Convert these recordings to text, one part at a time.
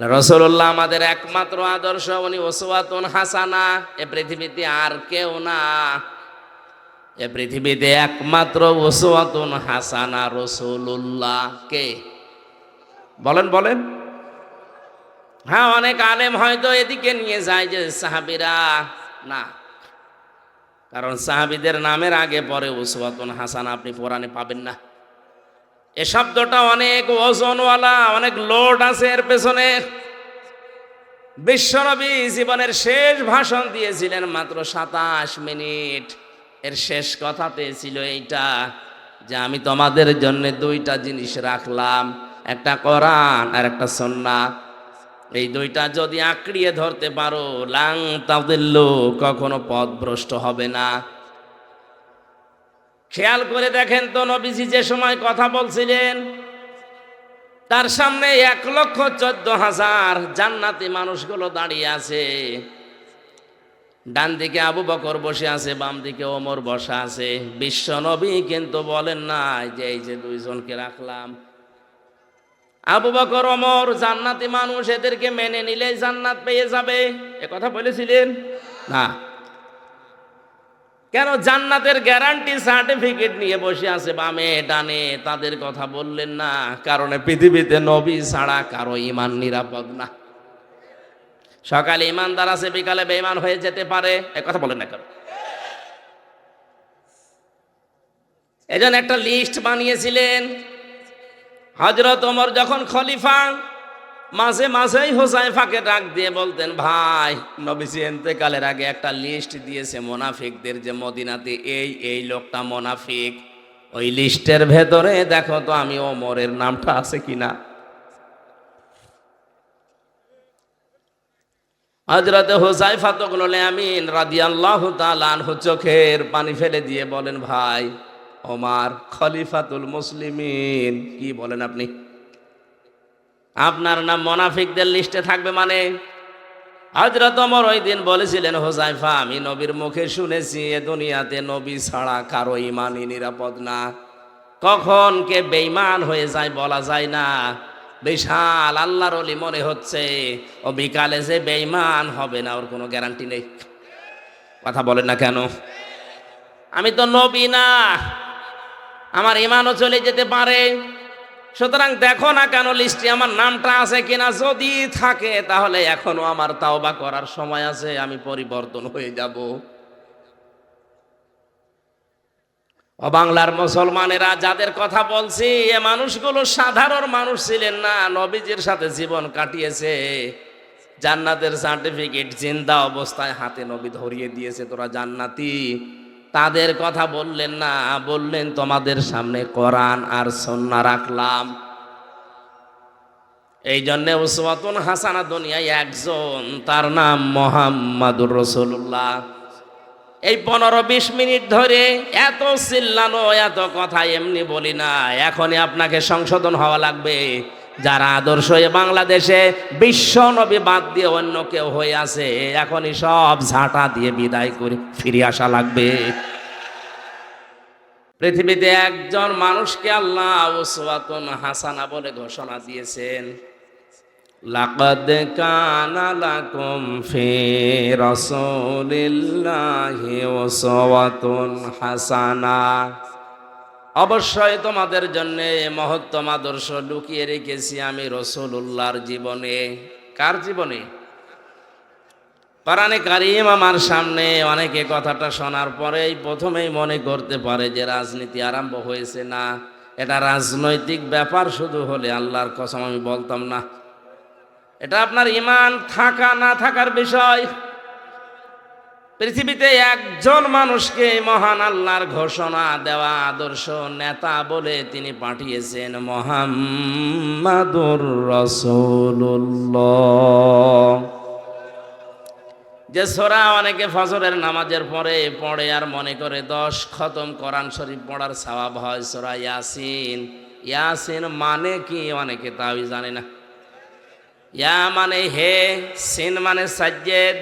রসুল্লাহ আমাদের একমাত্র আদর্শ, উনি ওসওয়াতুন হাসানা। এ পৃথিবীতে আর কেউ না। এ পৃথিবীতে একমাত্র ওসওয়াতুন হাসানা রসুল্লাহ কে? বলেন বলেন। হ্যাঁ অনেক আলেম হয়তো এদিকে নিয়ে যায় যে সাহাবিরা। না। কারণ সাহাবিদের নামের আগে পরে ওসওয়াতুন হাসানা আপনি কোরআনে পাবেন না। এ শব্দটা অনেক ওজনওয়ালা, অনেক লোড আছে এর পেছনে। বিশ্বনবী জীবনের শেষ ভাষণ দিয়েছিলেন মাত্র সাতাশ মিনিট। এর শেষ কথাতে ছিল এইটা যে আমি তোমাদের জন্য দুইটা জিনিস রাখলাম, একটা কোরআন আর একটা সন্না এই দুইটা যদি আঁকড়িয়ে ধরতে পারো, লাং তাদিল্লু কখনো পথভ্রষ্ট হবে না। খেয়াল করে দেখেন তো নবীজি যে সময় কথা বলছিলেন, তার সামনে এক লক্ষ চোদ্দ হাজার জান্নাতি মানুষগুলো দাঁড়িয়ে আছে। ডান দিকে আবু বকর বসে আছে, বাম দিকে ওমর বসা আছে। বিশ্ব নবী কিন্তু বলেন না যে এই যে দুইজনকে রাখলাম। আবু বকর, ওমর জান্নাতি মানুষ এদেরকে মেনে নিলে জান্নাত পেয়ে যাবে। এ কথা বলেছিলেন? না। কেন জান্নাতের গ্যারান্টি সার্টিফিকেট নিয়ে বসে আছে? বামে ডানে। তাদের কথা বললেন না, কারণে পৃথিবীতে নবী ছাড়া কারও ইমান নিরাপদ না। সকালে ইমানদার আছে, বিকালে বেঈমান হয়ে যেতে পারে। এ কথা বলেন না কেন? এজন একটা লিস্ট বানিয়েছিলেন। হজরত ওমর যখন খলিফা মাঝে মাঝেই হোসাইফাকে ডাক দিয়ে বলতেন, ভাই, নবীজি এতেকালের আগে একটা লিস্ট দিয়েছে মোনাফিকদের যে মদিনাতে এই এই লোকটা মোনাফিক। ওই লিস্টের ভেতরে দেখো তো আমি ওমরের নামটা আছে কিনা? হজরতে হোসাইফা তখন আমিন। রাদিয়াল্লাহ তালানহু চোখের পানি ফেলে দিয়ে বলেন, ভাই, ওমার খলিফাতুল মুসলিমিন। কি বলেন আপনি? আপনার নাম মোনাফিকদের লিস্টে থাকবে মানে? হজরত অমর ওই দিন বলেছিলেন হোসাইফা আমি নবীর মুখে শুনেছি, এ দুনিয়াতে নবী ছাড়া কারও ইমানই নিরাপদ না। কখন কে বেইমান হয়ে যায় বলা যায় না। বিশাল আল্লাহর অলি মনে হচ্ছে, ও বিকালে যে বেইমান হবে না, ওর কোনো গ্যারান্টি নেই। কথা বলেন না কেন? আমি তো নবী না। আমার ইমানও চলে যেতে পারে। সুতরাং দেখো না কেন লিস্টে আমার নামটা আছে কিনা? যদি থাকে, তাহলে এখনও আমার তাওবা করার সময় আছে, আমি পরিবর্তন হয়ে যাব। বাংলার মুসলমানেরা, যাদের কথা বলছি, এ মানুষগুলো সাধারণ মানুষ ছিলেন না, নবীজির সাথে জীবন কাটিয়েছে। জান্নাতের সার্টিফিকেট, জিন্দা অবস্থায় হাতে নবী ধরিয়ে দিয়েছে, তোরা জান্নাতি। তাদের কথা বললেন না, বললেন, তোমাদের সামনে কোরআন আর সন্না রাখলাম। এই জন্যে উসমাতুন হাসানা দুনিয়ায় একজন, তার নাম মোহাম্মদুর রসুল্লাহ এই পনেরো বিশ মিনিট ধরে এত চিল্লানো, এত কথা এমনি বলি না, এখনই আপনাকে সংশোধন হওয়া লাগবে। যারা আদর্শ বাংলাদেশে বিশ্ব নবী বাদ দিয়ে অন্য কেউ হয়ে আছে, এখনই সব ঝাঁটা দিয়ে বিদায় করে ফিরে আসা লাগবে। পৃথিবীতে একজন মানুষকে আল্লাহ উসওয়াতুন হাসানা বলে ঘোষণা দিয়েছেন, লাকাদ কানা লাকুম ফি রাসূলিল্লাহি উসওয়াতুন হাসানা। অবশ্যই তোমাদের জন্য মহত্তম আদর্শ লুকিয়ে রেখেছি আমি রসুল্লাহর জীবনে। কার জীবনে? কোরআনে কারিম আমার সামনে অনেকে কথাটা শোনার পরেই প্রথমেই মনে করতে পারে যে রাজনীতি আরম্ভ হয়েছে না। এটা রাজনৈতিক ব্যাপার শুধু হলে আল্লাহর কসম আমি বলতাম না। এটা আপনার ইমান থাকা না থাকার বিষয়। পৃথিবীতে একজন মানুষকে মহান আল্লাহর ঘোষণা দেওয়া আদর্শ নেতা বলে তিনি পাঠিয়েছেন মোহাম্মদুর রসুল্লাহ যে সোরা অনেকে ফজরের নামাজের পরে পড়ে আর মনে করে দশ খতম কোরআন শরীফ পড়ার স্বভাব হয় সোরা ইয়াসিন। ইয়াসিন মানে কি অনেকে তাই জানে না। ইয়া মানে হে, সিন মানে সাজ্জেদ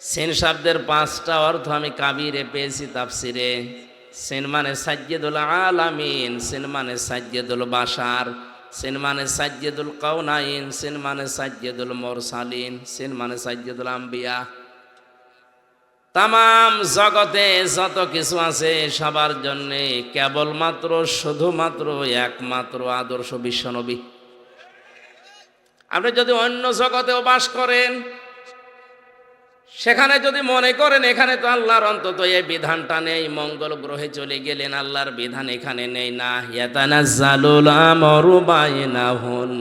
সিন শব্দের পাঁচটা অর্থ আমি কাবিরে পেয়েছি তাফসিরে। সেন মানে সাজ্জেদুল আলামিন, সেন মানে সাজ্জেদুল বাসার সিন মানে সাজ্জেদুল কাউনাইন সেন মানে সাজ্জেদুল মোরসালিন, সেন মানে সাজ্জেদুল আম্বিয়া। তাম জগতে যত কিছু আছে সবার জন্যে কেবলমাত্র, শুধুমাত্র একমাত্র আদর্শ বিশ্বনবী। আপনি যদি অন্য জগতেও বাস করেন সেখানে যদি মনে করেন এখানে তো আল্লাহর অন্তত এই বিধানটা নেই, মঙ্গল গ্রহে চলে গেলেন, আল্লাহর বিধান এখানে নেই। না, ইয়াতানাজ্জালুল আমরু বাইনাহুন্না।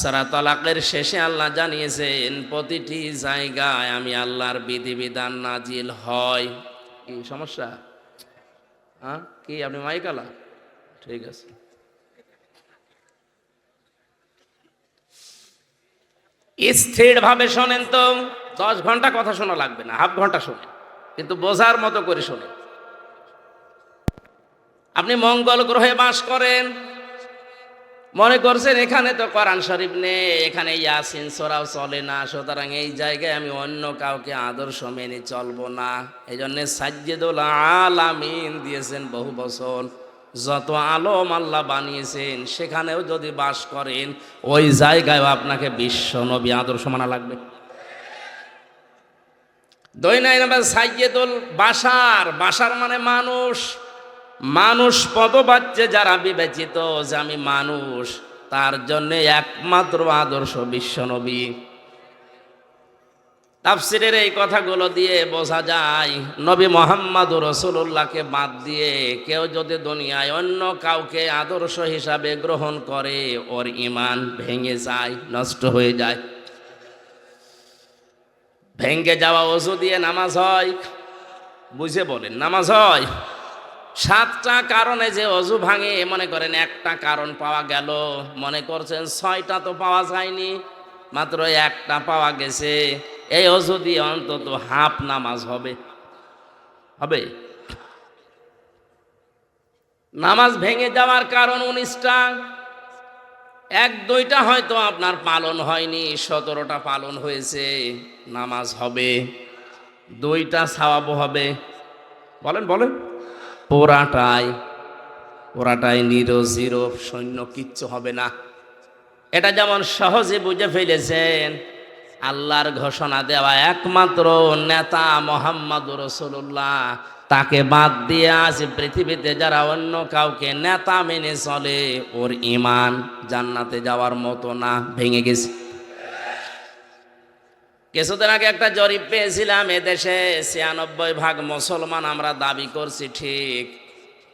সারা তালাকের শেষে আল্লাহ জানিয়েছেন, প্রতিটি জায়গায় আমি আল্লাহর বিধিবিধান নাজিল হয়। কি সমস্যা? হ্যাঁ কি, আপনি মাইকালা ঠিক আছে। স্থিরভাবে শোনেন তো, দশ ঘণ্টা কথা শোনা লাগবে না, হাফ ঘণ্টা শোনেন, কিন্তু বোঝার মতো করে শোনেন। আপনি মঙ্গল গ্রহে বাস করেন, মনে করছেন এখানে তো কোরআন শরীফ নেই, এখানে ইয়াসিন সোরাও চলে না, সুতরাং এই জায়গায় আমি অন্য কাউকে আদর্শ মেনে চলবো না। এই জন্যে সাজ্জেদুল আলামিন দিয়েছেন বহু বছর। যত আলম আল্লাহ বানিয়েছেন, সেখানেও যদি বাস করেন, ওই জায়গায় আপনাকে বিশ্ব নবী আদর্শ মানা লাগবে। দৈনাই নাম্বার সাইয়েদুল বাসার বাসার মানে মানুষ। মানুষ পদবাচ্যে যারা বিবেচিত যে আমি মানুষ, তার জন্য একমাত্র আদর্শ বিশ্বনবী তাফসিরের এই কথাগুলো দিয়ে বোঝা যায়, নবী মোহাম্মদ রসুল্লাহকে বাদ দিয়ে কেউ যদি দুনিয়ায় অন্য কাউকে আদর্শ হিসাবে গ্রহণ করে, ওর ইমান ভেঙে যায়, নষ্ট হয়ে যায়। ভেঙ্গে যাওয়া ওষু দিয়ে নামাজ হয়, বুঝে বলেন, নামাজ হয়। সাতটা কারণে যে অজু ভাঙে, মনে করেন একটা কারণ পাওয়া গেল, মনে করছেন ছয়টা তো পাওয়া যায়নি, মাত্র একটা পাওয়া গেছে। এই অজু দিয়ে অন্তত হাফ নামাজ হবে। হবে? নামাজ ভেঙে যাওয়ার কারণ উনিশটা। এক দুইটা হয়তো আপনার পালন হয়নি, সতেরোটা পালন হয়েছে, নামাজ হবে। দুইটা সাওয়াবো হবে। বলেন বলেন। পোড়াটাই পোড়াটাই নিরো জিরো, সৈন্য কিচ্ছু হবে না। এটা যেমন সহজে বুঝে ফেলেছেন আল্লাহর ঘোষণা দেওয়া একমাত্র নেতা মোহাম্মদ রসুল্লাহ তাকে বাদ দিয়ে আছে পৃথিবীতে যারা অন্য কাউকে নেতা মেনে চলে, ওর ইমান জান্নাতে যাওয়ার মতো না। ভেঙে গেছে। কিছুদিন আগে একটা জরিপ পেয়েছিলাম এদেশে, ছিয়ানব্বই ভাগ মুসলমান আমরা দাবি করছি ঠিক।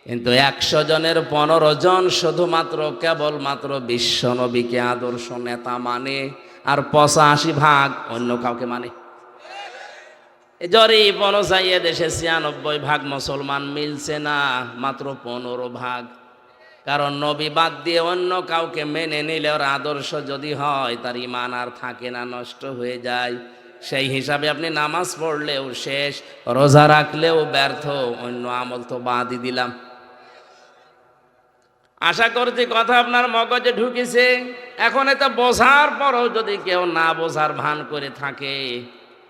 কিন্তু একশো জনের পনেরো জন শুধুমাত্র কেবলমাত্র বিশ্ব নবীকে আদর্শ নেতা মানে। আর পঁচাশি ভাগ অন্য কাউকে মানে। জরিপ অনুযায়ী দেশে ছিয়ানব্বই ভাগ মুসলমান মিলছে না, মাত্র পনেরো ভাগ। কারণ নবী বাদ দিয়ে অন্য কাউকে মেনে নিলে ওর আদর্শ যদি হয়, তার ইমান আর থাকে না, নষ্ট হয়ে যায়। সেই হিসাবে আপনি নামাজ পড়লেও শেষ, রোজা রাখলেও ব্যর্থ, অন্য আমল তো বাদই দিলাম। আশা করছি কথা আপনার মগজে ঢুকেছে। এখন এটা বোঝার পরও যদি কেউ না বোঝার ভান করে থাকে,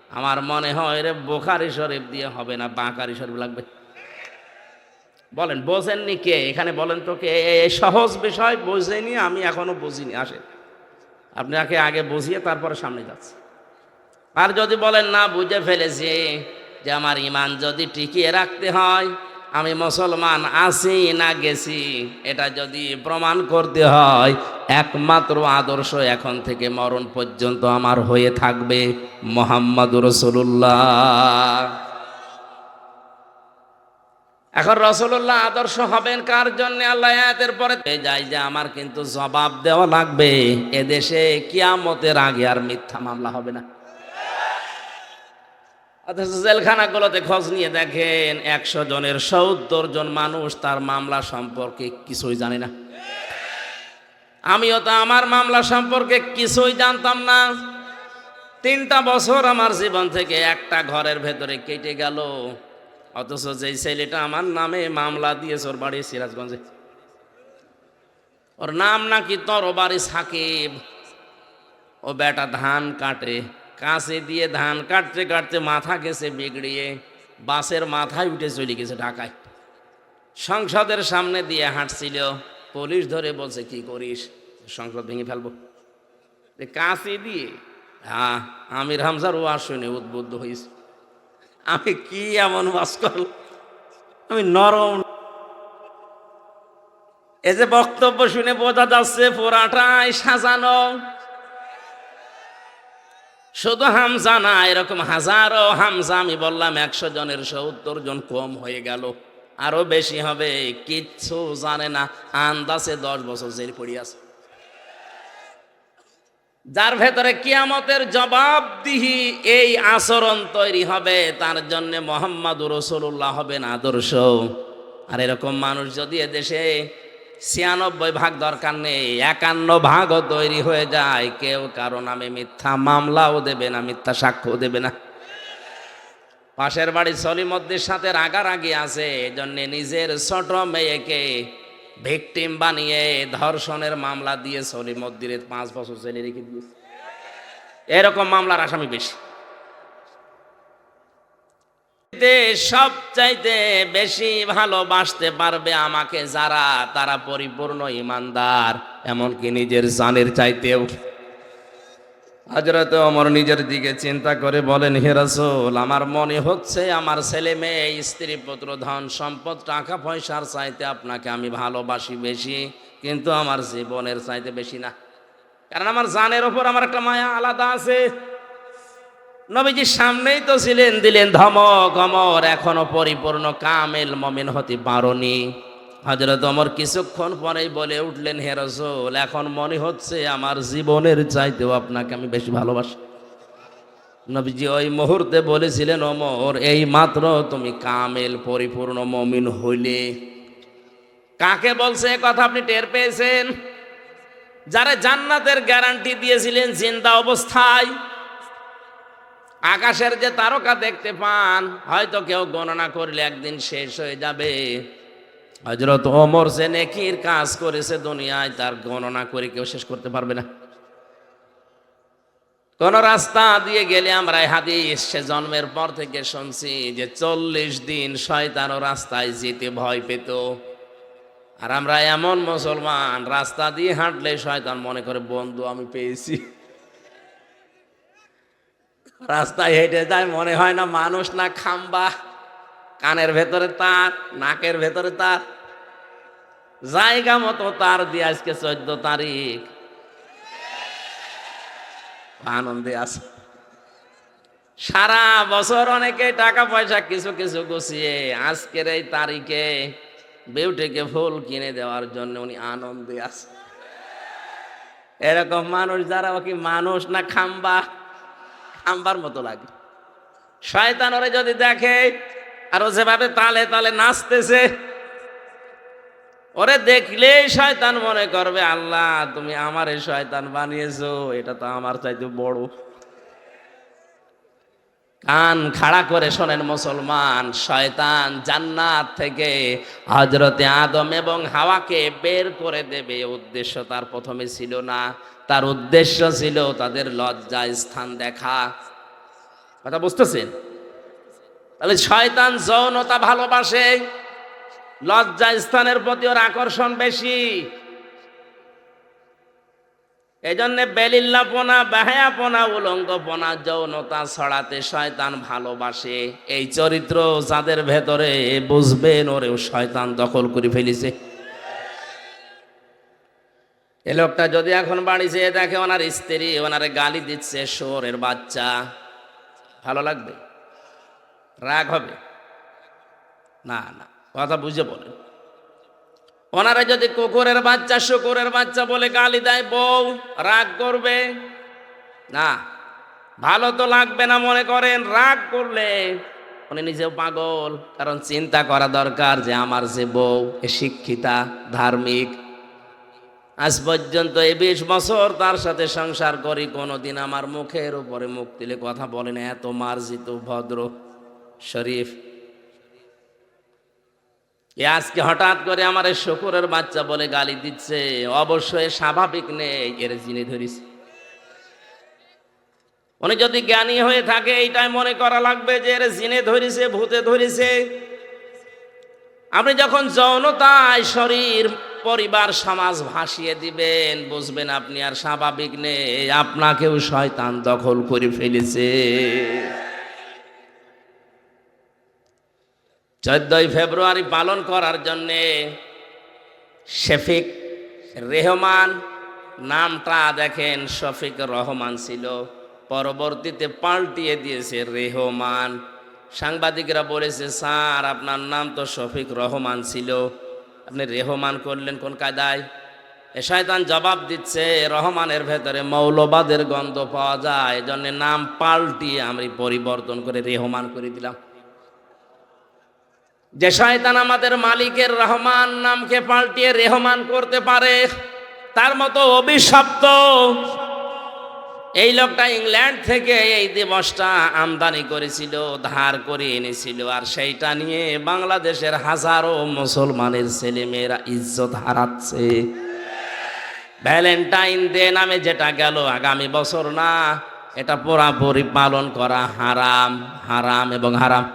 আমার মনে হয় রে বোখারি শরীফ দিয়ে হবে না, বাঁকারি শরীফ লাগবে। বলেন, বোঝেননি কে? এখানে বলেন তো কে? সহজ বিষয়, বোঝেনি, আমি এখনও বুঝিনি, আসেন। আপনাকে আগে বুঝিয়ে তারপরে সামনে যাচ্ছে। আর যদি বলেন, না, বুঝে ফেলেছি যে আমার ইমান যদি টিকিয়ে রাখতে হয় আমি মুসলমান আছি না গেছি, এটা যদি প্রমাণ করতে হয়, একমাত্র আদর্শ এখন থেকে মরণ পর্যন্ত আমার হয়ে থাকবে মোহাম্মদ রসুল্লাহ এখন রসুল্লাহ আদর্শ হবেন কার জন্য? আল্লাহ আয়াতের পরে যাই যে আমার কিন্তু জবাব দেওয়া লাগবে, এদেশে কিয়ামতের আগে আর মিথ্যা মামলা হবে না। অথচ জেলখানাগুলোতে খোঁজ নিয়ে দেখেন একশো জনের সত্তর জন মানুষ তার মামলা সম্পর্কে কিছুই জানে না। আমিও তো আমার মামলা সম্পর্কে কিছুই জানতাম না। তিনটা বছর আমার জীবন থেকে একটা ঘরের ভেতরে কেটে গেল। অথচ যেই ছেলেটা আমার নামে মামলা দিয়েছে ওর বাড়ি সিরাজগঞ্জে। ওর নাম নাকি তরবারি সাকিব। ও বেটা ধান কাটে। কাছে দিয়ে ধান কাটতে কাটতে মাথা গেছে বিগড়িয়ে, বাসের মাথায় উঠে চলে গেছে ঢাকায়। সংসদের সামনে দিয়ে হাঁটছিল, পুলিশ ধরে বলছে, কি করিস? সংসদ ভেঙে ফেলব। এ কাঁচি দিয়ে হ্যাঁ আমির হামজার ওয়াজ শুনে উদ্বুদ্ধ হয়েছে। আমি কি এমন ওয়াজ করল আমি নরম। এই যে বক্তব্য শুনে বোঝা যাচ্ছে পুরাটাই সাজানো শুধু হামজা না, এরকম হাজারো হামজা আমি বললাম, একশো জনের সত্তর জন কম হয়ে গেল। আরও বেশি হবে, কিচ্ছু জানে না, আন্দাজে দশ বছর জেল পড়িয়াছে যার ভেতরে কিয়ামতের জবাবদিহি এই আচরণ তৈরি হবে, তার জন্য মোহাম্মদ রসুল্লাহ হবেন আদর্শ। আর এরকম মানুষ যদি এদেশে ছিয়ানব্বই ভাগ দরকার নেই, একান্ন ভাগও তৈরি হয়ে যায়। কেউ কারও নামে মিথ্যা মামলাও দেবে না, মিথ্যা সাক্ষ্য দেবে না। পাশের বাড়ি সলিমদ্দির সাথে রাগারাগি আছে, এজন্য নিজের ছোট মেয়েকে ভিকটিম বানিয়ে ধর্ষণের মামলা দিয়ে সলিমদ্দিরের পাঁচ বছর জেলে রেখে দিয়েছে। এরকম মামলার আসামি বেশি। সবচাইতে বেশি ভালোবাসতে পারবে আমাকে যারা, তারা পরিপূর্ণ ইমানদার, এমনকি নিজের জানের চাইতেও। হজরত অমর নিজের দিকে চিন্তা করে বলেন, হে রাসূল, আমার মনে হচ্ছে আমার ছেলে মেয়ে, স্ত্রী, পুত্র, ধন, সম্পদ, টাকা, পয়সার চাইতে আপনাকে আমি ভালোবাসি বেশি, কিন্তু আমার জীবনের চাইতে বেশি না। কারণ আমার জানের ওপর আমার একটা মায়া আলাদা আছে। নবীজির সামনেই তো ছিলেন, দিলেন ধমক, অমর, এখনও পরিপূর্ণ, কামেল মমিন হতে পারনি। হজরত অমর কিছুক্ষণ পরেই বলে উঠলেন, হে রসুল, এখন মনে হচ্ছে আমার জীবনের চাইতেও আপনাকে আমি বেশি ভালোবাসি। নবীজি ওই মুহূর্তে বলেছিলেন, অমর, এই মাত্র তুমি কামেল, পরিপূর্ণ মমিন হইলে। কাকে বলছে কথা আপনি টের পেয়েছেন? যারা জান্নাতের গ্যারান্টি দিয়েছিলেন জিন্দা অবস্থায় আকাশের যে তারকা দেখতে পান, হয়তো কেউ গণনা করলে একদিন শেষ হয়ে যাবে। হজরত ওমর যে নেকির কাজ করেছে দুনিয়ায়, তার গণনা করে কেউ শেষ করতে পারবে না। কোন রাস্তা দিয়ে গেলে আমরা হাদিস সে জন্মের পর থেকে শুনছি যে চল্লিশ দিন শয়তান রাস্তায় যেতে ভয় পেত। আর আমরা এমন মুসলমান, রাস্তা দিয়ে হাঁটলে শয়তান মনে করে, বন্ধু, আমি পেয়েছি। রাস্তায় হেঁটে যায়, মনে হয় না মানুষ না খাম্বা। কানের ভেতরে তার, নাকের ভেতরে তার। জায়গা মতো তার দিয়ে আজকে চোদ্দ তারিখ। আনন্দে আছে। সারা বছর অনেকে টাকা পয়সা কিছু কিছু গুছিয়ে আজকের এই তারিখে বেউটিকে ফুল কিনে দেওয়ার জন্য উনি আনন্দে আছে। এরকম মানুষ যারা কি মানুষ না খাম্বা? খাম্বার মতো লাগে। শয়তান ওরে যদি দেখে, আর ও যেভাবে তালে তালে নাচতেছে, ওরে দেখলেই শয়তান মনে করবে, আল্লাহ, তুমি আমার এই শয়তান বানিয়েছো, এটা তো আমার চাইতে বড়। কান খাড়া করে শোনেন মুসলমান, শয়তান জান্নাত থেকে হজরতে আদম এবং হাওয়াকে বের করে দেবে উদ্দেশ্য তার প্রথমে ছিল না। তার উদ্দেশ্য ছিল তাদের লজ্জা স্থান দেখা। কথা বুঝতেছেন? তাহলে শয়তান যৌনতা ভালোবাসে, লজ্জা স্থানের প্রতি ওর আকর্ষণ বেশি। এই জন্যে বেলিল্লাপনা, বাহায়াপনা, উলঙ্গপনা, যৌনতা ছড়াতে শয়তান ভালোবাসে। এই চরিত্র যাদের ভেতরে বুঝবেন, ওরেও শয়তান দখল করে ফেলিছে। এ লোকটা যদি এখন বাড়ি যেয়ে দেখে ওনার স্ত্রী, ওনারে গালি দিচ্ছে শোরের বাচ্চা। ভালো লাগবে? রাগ হবে? না না, কথা বুঝে বলেন। ওনারা যদি কুকুরের বাচ্চা, শুকুরের বাচ্চা বলে গালি দেয়, বউ রাগ করবে? না, ভালো তো লাগবে না মনে করেন, রাগ করলে উনি নিজেও পাগল। কারণ চিন্তা করা দরকার যে আমার যে বউ, এ শিক্ষিতা, ধার্মিক আজ পর্যন্ত এই বিশ বছর তার সাথে সংসার করি, কোনোদিন আমার মুখের উপরে মুখ দিলে কথা বলে না। এত মার্জিত, ভদ্র শরীফ। এ আজকে হঠাৎ করে আমার এই শকুরের বাচ্চা বলে গালি দিচ্ছে। অবশ্যই স্বাভাবিক নেই, এর জিনে ধরিস উনি যদি জ্ঞানী হয়ে থাকে, এইটাই মনে করা লাগবে যে এর জিনে ধরিছে, ভূতে ধরিছে। আপনি যখন যৌনতায় শরীর পরিবার সমাজ ভাসিয়ে দিবেন। বুঝবেন আপনি আর স্বাভাবিক নেই। আপনাকেও শয়তান দখল করে ফেলেছে। চোদ্দই ফেব্রুয়ারি পালন করার জন্যে শেফিক রেহমান নামটা দেখেন, শফিক রহমান ছিল। পরবর্তীতে পাল্টিয়ে দিয়েছে রেহমান। সাংবাদিকরা বলেছে, স্যার, আপনার নাম তো শফিক রহমান ছিল। আপনি রেহমান করলেন কোন কায়দায়? এ শয়তান জবাব দিচ্ছে, রহমানের ভেতরে মৌলবাদের গন্ধ পাওয়া যায়, এজন্য নাম পাল্টিয়ে আমি পরিবর্তন করে রেহমান করে দিলাম। যে শয়তান আমাদের মালিকের রহমান নামকে পাল্টিয়ে রেহমান করতে পারে, তার মতো অভিশপ্ত এই লোকটা ইংল্যান্ড থেকে এই দিবসটা আমদানি করেছিল, ধার করে এনেছিল, আর সেইটা নিয়ে বাংলাদেশের হাজারো মুসলমানের ছেলেমেয়েরা ইজ্জত হারাচ্ছে। ভ্যালেন্টাইন ডে নামে যেটা গেল, আগামী বছর না, এটা পুরাপুরি পালন করা হারাম হারাম এবং হারাম।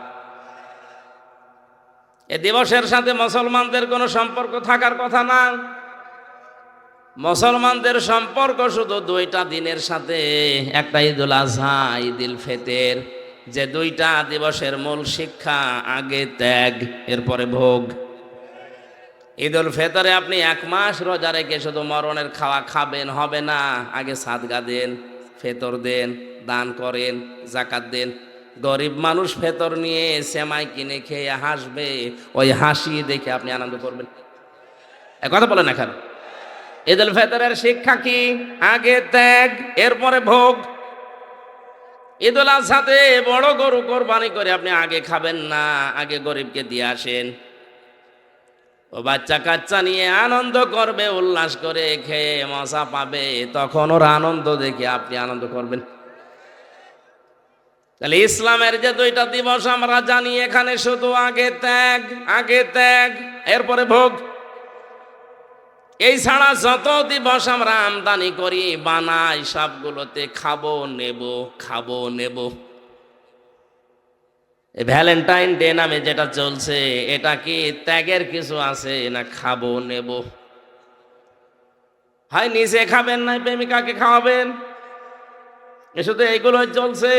এ দিবসের সাথে মুসলমানদের কোনো সম্পর্ক থাকার কথা না। মুসলমানদের সম্পর্ক শুধু দুইটা দিনের সাথে। একটা ঈদুল আজহা ঈদুল ফেতের। যে দুইটা দিবসের মূল শিক্ষা, আগে ত্যাগ, এরপরে ভোগ। ঈদুল ফেতরে আপনি এক মাস রোজা রেখে শুধু মরণের খাওয়া খাবেন, হবে না। আগে সাদগা দেন, ফেতর দেন, দান করেন জাকাত দেন। গরিব মানুষ ফেতর নিয়ে সেমাই কিনে খেয়ে হাসবে, ওই হাসি দেখে আপনি আনন্দ করবেন। এ কথা বলেন এখন ঈদুল ফেতরের শিক্ষা কি? আগে ত্যাগ, এরপরে ভোগ। ঈদুল আজহাতে বড় গরু কোরবানি করে আপনি আগে খাবেন না, আগে গরিবকে দিয়ে আসেন। ও বাচ্চা কাচ্চা নিয়ে আনন্দ করবে, উল্লাস করে খেয়ে মজা পাবে। তখন ওর আনন্দ দেখে আপনি আনন্দ করবেন। তাহলে ইসলামের যে দুইটা দিবস আমরা জানি, এখানে শুধু আগে ত্যাগ আগে ত্যাগ, এরপরে ভোগ। এই ছাড়া যত দিবস আমরা আমদানি করি, বানাই সবগুলোতে খাব, নেব খাব, নেব। ভ্যালেন্টাইন ডে নামে যেটা চলছে, এটা কি ত্যাগের কিছু আছে না খাব, নেব? হয় নিজে খাবেন না, প্রেমিকাকে খাওয়াবেন? এ শুধু এইগুলো চলছে।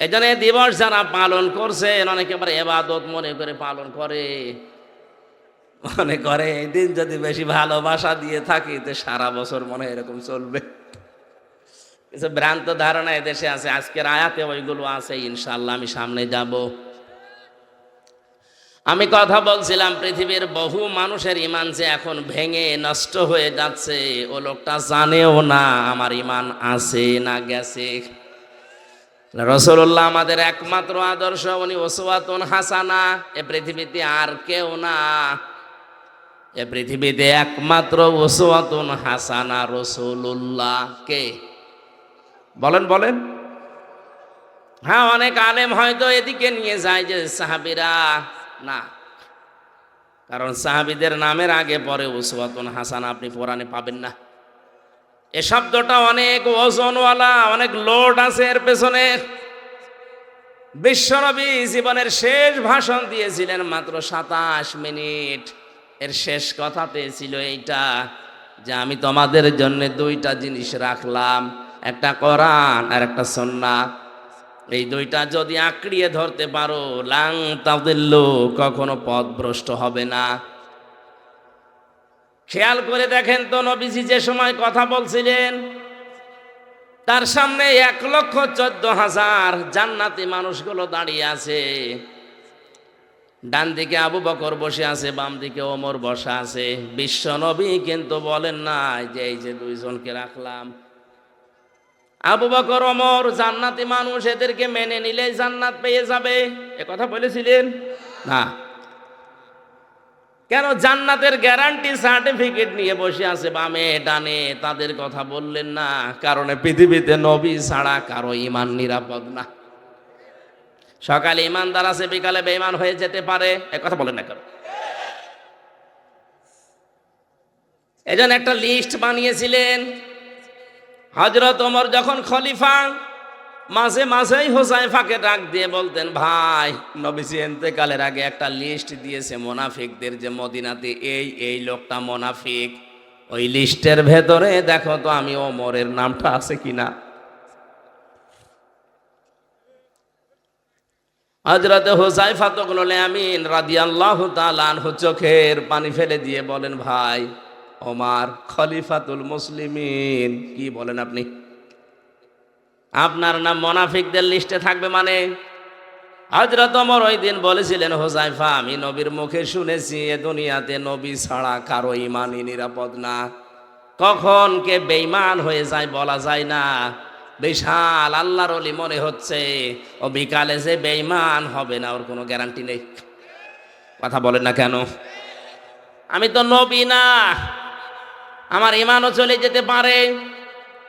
এই জন্য দিবস যারা পালন করছেন, অনেকে আবার এবাদত মনে করে পালন করে। মনে করে এই দিন যদি বেশি ভালোবাসা দিয়ে থাকি, তো সারা বছর মনে এরকম চলবে। কিছু ভ্রান্ত ধারণা এদেশে আছে, আজকের আয়াতে ওইগুলো আছে ইনশাল্লাহ আমি সামনে যাব। আমি কথা বলছিলাম, পৃথিবীর বহু মানুষের ইমান যে এখন ভেঙে নষ্ট হয়ে যাচ্ছে, ও লোকটা জানেও না আমার ইমান আছে না গেছে। রসুল্লাহ আমাদের একমাত্র আদর্শ, উনি ওসওয়াতুন হাসানা, এ পৃথিবীতে আর কেউ না। এ পৃথিবীতে একমাত্র ওসওয়াতুন হাসানা রসুল্লাহ কে বলেন বলেন। হ্যাঁ অনেক আলেম হয়তো এদিকে নিয়ে যায় যে সাহাবিরা, না। কারণ সাহাবিদের নামের আগে পরে উসওয়াতুন হাসান আপনি কোরআনে পাবেন না। এ শব্দটা অনেক ওজনওয়ালা, অনেক লোড আছে এর পেছনে। বিশ্বনবী জীবনের শেষ ভাষণ দিয়েছিলেন মাত্র সাতাশ মিনিট। এর শেষ কথাতে ছিল এইটা যে আমি তোমাদের জন্য দুইটা জিনিস রাখলাম, একটা কোরআন আর একটা সন্না এই দুইটা যদি আঁকড়িয়ে ধরতে পারো, লাং তাদেল্লো, কখনো পথভ্রষ্ট হবে না। খেয়াল করে দেখেন তো নবীজি যে সময় কথা বলছিলেন, তার সামনে এক লক্ষ চোদ্দ হাজার জান্নাতি মানুষগুলো দাঁড়িয়ে আছে। ডান দিকে আবু বকর বসে আছে, বাম দিকে ওমর বসা আছে। বিশ্ব নবী কিন্তু বলেন না যে এই যে দুইজনকে রাখলাম। আবু বকর, ওমর জান্নাতি মানুষ, এদেরকে মেনে নিলে জান্নাত পেয়ে যাবে। এ কথা বলেছিলেন? না। কেন জান্নাতের গ্যারান্টি সার্টিফিকেট নিয়ে বসে আছে বামে ডানে? তাদের কথা বললেন না। কারণে পৃথিবীতে নবী ছাড়া কারও ইমান নিরাপদ না। সকালে ইমানদার আছে, বিকালে বেঈমান হয়ে যেতে পারে। এ কথা বলেন না কেন? এজন একটা লিস্ট বানিয়েছিলেন। হজরত ওমর যখন খলিফা, মাঝে মাঝেই হোসাইফাকে ডাক দিয়ে বলতেন, ভাই, নবীজি এতেকালের আগে একটা লিস্ট দিয়েছে মোনাফিকদের যে মদিনাতে এই এই লোকটা মোনাফিক। ওই লিস্টের ভেতরে দেখো তো আমি ওমরের নামটা আছে কিনা? হজরতে হোসাইফা তকলে আমিন রাদিয়াল্লাহু তাআলা আনহু চোখের পানি ফেলে দিয়ে বলেন, ভাই, ওমার খলিফাতুল মুসলিমিন। কি বলেন আপনি? আপনার নাম মোনাফিকদের লিস্টে থাকবে মানে? হজরত অমর ওই দিন বলেছিলেন হোসাইফা আমি নবীর মুখে শুনেছি, এ দুনিয়াতে নবী ছাড়া কারও ইমানই নিরাপদ না। কখন কে বেইমান হয়ে যায় বলা যায় না। বিশাল আল্লাহর অলি মনে হচ্ছে। ও বিকালে যে বেইমান হবে না, ওর কোনো গ্যারান্টি নেই। কথা বলেন না কেন? আমি তো নবী না। আমার ইমানও চলে যেতে পারে।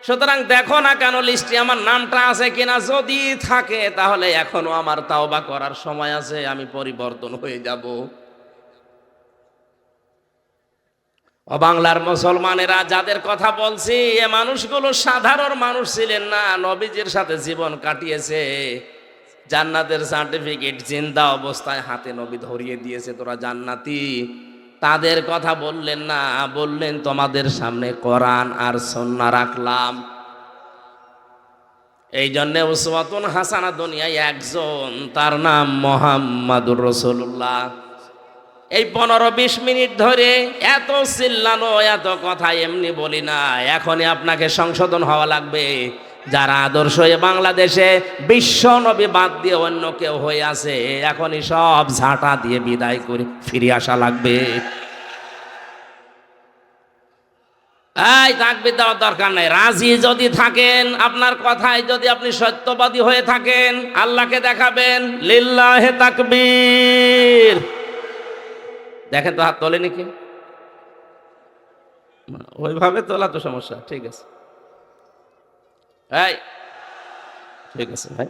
সুতরাং দেখো না কেন লিস্টে আমার নামটা আছে কিনা? যদি থাকে, তাহলে এখনও আমার তাওবা করার সময় আছে, আমি পরিবর্তন হয়ে যাব। বাংলার মুসলমানেরা যাদের কথা বলছি, এ মানুষগুলো সাধারণ মানুষ ছিলেন না, নবীজির সাথে জীবন কাটিয়েছে। জান্নাতের সার্টিফিকেট জিন্দা অবস্থায় হাতে নবী ধরিয়ে দিয়েছে, তোরা জান্নাতি। তাদের কথা বললেন না, বললেন, তোমাদের সামনে কোরআন আর সন্না রাখলাম। এই জন্য উসমাতুন হাসানা দুনিয়ায় একজন, তার নাম মোহাম্মদুর রসুল্লাহ এই পনেরো বিশ মিনিট ধরে এত চিল্লানো, এত কথা এমনি বলি না। এখনই আপনাকে সংশোধন হওয়া লাগবে। যারা আদর্শ বাংলাদেশে বিশ্ব নবী বাদ দিয়ে অন্য কেউ হয়ে আছে, এখনই সব ঝাঁটা দিয়ে বিদায় করে ফিরে আসা লাগবে। এই, তাকবির দেওয়ার দরকার নাই। রাজি যদি থাকেন, আপনার কথায় যদি আপনি সত্যবাদী হয়ে থাকেন, আল্লাহকে দেখাবেন, লিল্লাহে তাকবীর। দেখেন তো হাত তোলেনি কি ওইভাবে তোলা তো সমস্যা, ঠিক আছে। এই, ঠিক আছে ভাই।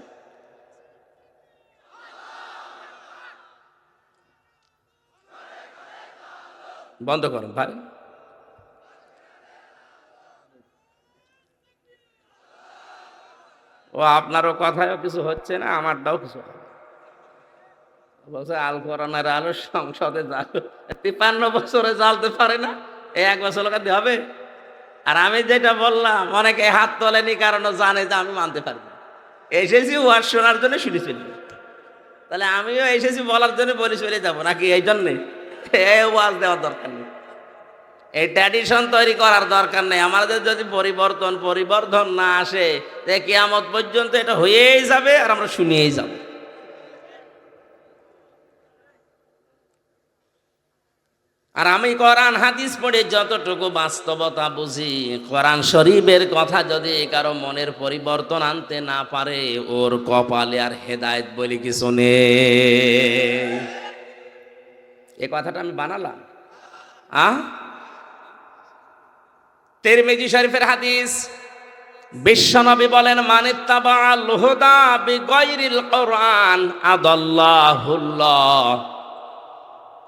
বন্ধ করুন ভাই। ও, আপনারও কথায়ও কিছু হচ্ছে না, আমারটাও কিছু হবে। বলছে আল আলো সংসদে জাল। বছরে জ্বালতে পারে না এক বছর হবে। আর আমি যেটা বললাম, অনেকে হাত তোলেনি কারণ জানে যে আমি মানতে পারব। এসেছি ওয়াজ শোনার জন্য শুনে তাহলে আমিও এসেছি বলার জন্য বলে চলে যাব নাকি এই জন্যে? ওয়াজ দেওয়ার দরকার নেই। এই ট্র্যাডিশন তৈরি করার দরকার নেই। আমাদের যদি পরিবর্তন পরিবর্তন না আসে, যে কেয়ামত পর্যন্ত এটা হয়েই যাবে আর আমরা শুনিয়েই যাব। আর আমি কোরআন হাদিস পড়ে যতটুকু বাস্তবতা বুঝি, কোরআন শরীফের কথা যদি কারও মনের পরিবর্তন আনতে না পারে, ওর কপালে আর হেদায়েত বলি কিছু নেই। এ কথাটা আমি বানালাম। আহ? তিরমিজি শরীফের হাদিস বিশ্বনবী বলেন মানিত্তাবা লোহদা বিগয়রিল কোরআন আদাল্লাহুল্লাহ।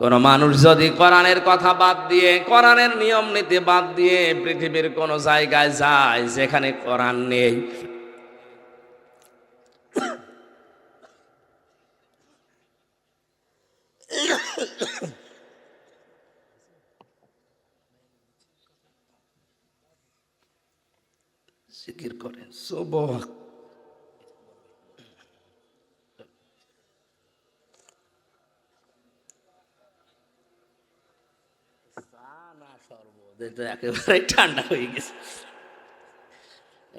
কোন মানুষ যদি কোরআনের কথা বাদ দিয়ে, কোরআনের নিয়ম নীতি বাদ দিয়ে পৃথিবীর কোন জায়গায় যায় যেখানে কোরআন নেই। জিকির করেন সুবহ একেবারে ঠান্ডা হয়ে গেছে।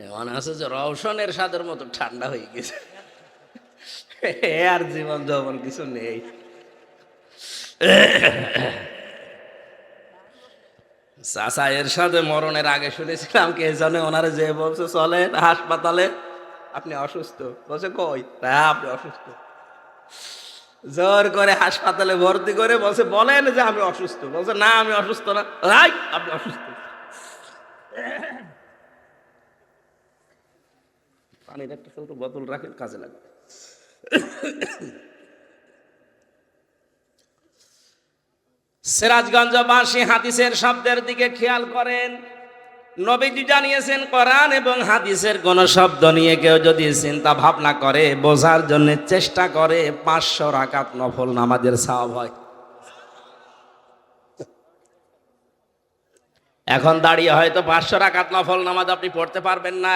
মনে হচ্ছে যে রওশনের স্বাদের মতো ঠান্ডা হয়ে গেছে। আর জীবন যৌবন কিছু নেই। চাচা এর সাথে মরণের আগে শুনেছিলাম কে জানে ওনারে যে বলছে চলে হাসপাতালে। আপনি অসুস্থ। বলছে, কই? হ্যাঁ আপনি অসুস্থ। জোর করে হাসপাতালে ভর্তি করে বলছে, বলেন যে আমি অসুস্থ। বলছে, না, আমি অসুস্থ না। রাই আপনি অসুস্থ। পানির একটা ছোট বোতল রাখেন, কাজে লাগবে। সিরাজগঞ্জবাসী হাদিসের শব্দের দিকে খেয়াল করেন। নবীজি জানিয়েছেন, কোরআন এবং হাদিসের কোন শব্দ নিয়ে কেউ যদি চিন্তা ভাবনা করে, বোঝার জন্য চেষ্টা করে, পাঁচশো রাকাত নফল নামাজের সাওয়াব হয়। এখন দাঁড়িয়ে হয়তো পাঁচশো রাকাত নফল নামাজ আপনি পড়তে পারবেন না।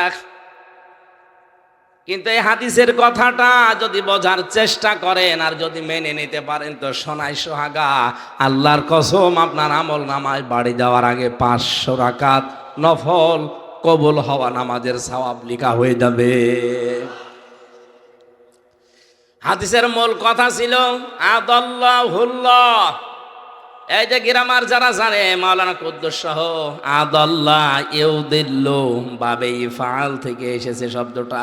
কিন্তু এই হাদিসের কথাটা যদি বোঝার চেষ্টা করেন আর যদি মেনে নিতে পারেন, তো সোনাই সোহাগা, আল্লাহর কসম আপনার আমল নামায় বাড়ি যাওয়ার আগে পাঁচশো রাকাত নফল, কবল হওয়া নামাজের সওয়াব লিখা হয়ে যাবে। হাদিসের মূল কথা ছিল, আদল্লাহুল্লাহ। এই যে গ্রামার যারা জানে, মাওলানা কুদ্দুস সহ, আদল্লাহ ইউদিল্ল বাবে ফাল থেকে এসেছে শব্দটা।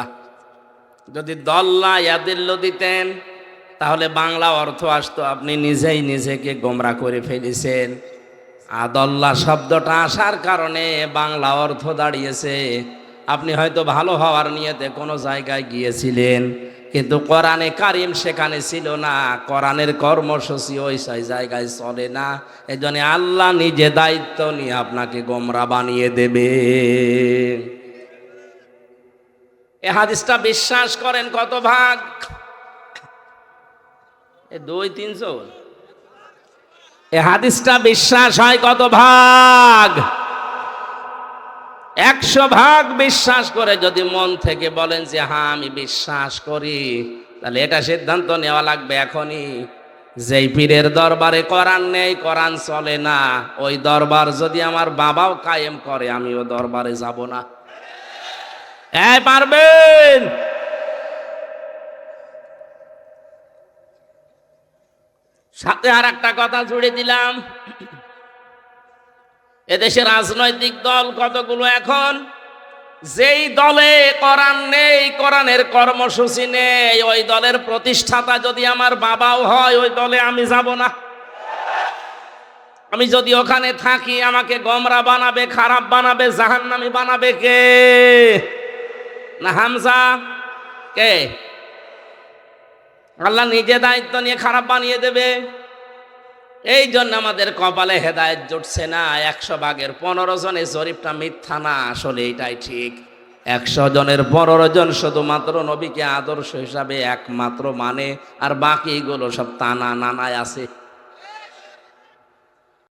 যদি দল্লা ইয়াদিল্ল দিতেন, তাহলে বাংলা অর্থ আসতো, আপনি নিজেই নিজেকে গোমরা করে ফেলেছেন। আদল্লা শব্দটা আসার কারণে বাংলা অর্থ দাঁড়িয়েছে। আপনি হয়তো ভালো হওয়ার নিয়েতে কোনো জায়গায় গিয়েছিলেন, কিন্তু কোরআনে কারিম সেখানে ছিল না, কোরআনের কর্মসূচি ওই সেই জায়গায় চলে না। এই জন্য আল্লাহ নিজে দায়িত্ব নিয়ে আপনাকে গোমরা বানিয়ে দেবে। এ হাদিসটা বিশ্বাস করেন কত ভাগ? এ দুই তিনশো এ হাদিসটা বিশ্বাস হয় কত ভাগ? একশো ভাগ বিশ্বাস করে যদি মন থেকে বলেন যে হ্যাঁ আমি বিশ্বাস করি। তাহলে এটা সিদ্ধান্ত নেওয়া লাগবে এখনই। যেই পীরের দরবারে কোরআন নেই, কোরআন চলে না। ওই দরবার যদি আমার বাবাও কায়েম করে, আমিও দরবারে যাব না। হ্যাঁ পারবেন? সাথে আর একটা কথা জুড়ে দিলাম। এদেশে রাজনৈতিক দল কতগুলো এখন? যেই দলে করান নেই, কোরআনের কর্মসূচি নেই, ওই দলের প্রতিষ্ঠাতা যদি আমার বাবাও হয়, ওই দলে আমি যাব না। আমি যদি ওখানে থাকি, আমাকে গমরা বানাবে, খারাপ বানাবে, জাহান্নামি বানাবে কে? না হামজা? কে? আল্লাহ নিজে দায়িত্ব নিয়ে খারাপ বানিয়ে দেবে। এই জন্য আমাদের কপালে হেদায়ত জুটছে না। একশো ভাগের পনেরো জন এই শরীফটা মিথ্যা না, আসলে এটাই ঠিক। একশো জনের পনেরো জন শুধুমাত্র নবীকে আদর্শ হিসাবে একমাত্র মানে আর বাকিগুলো সব তানা নানায় আছে।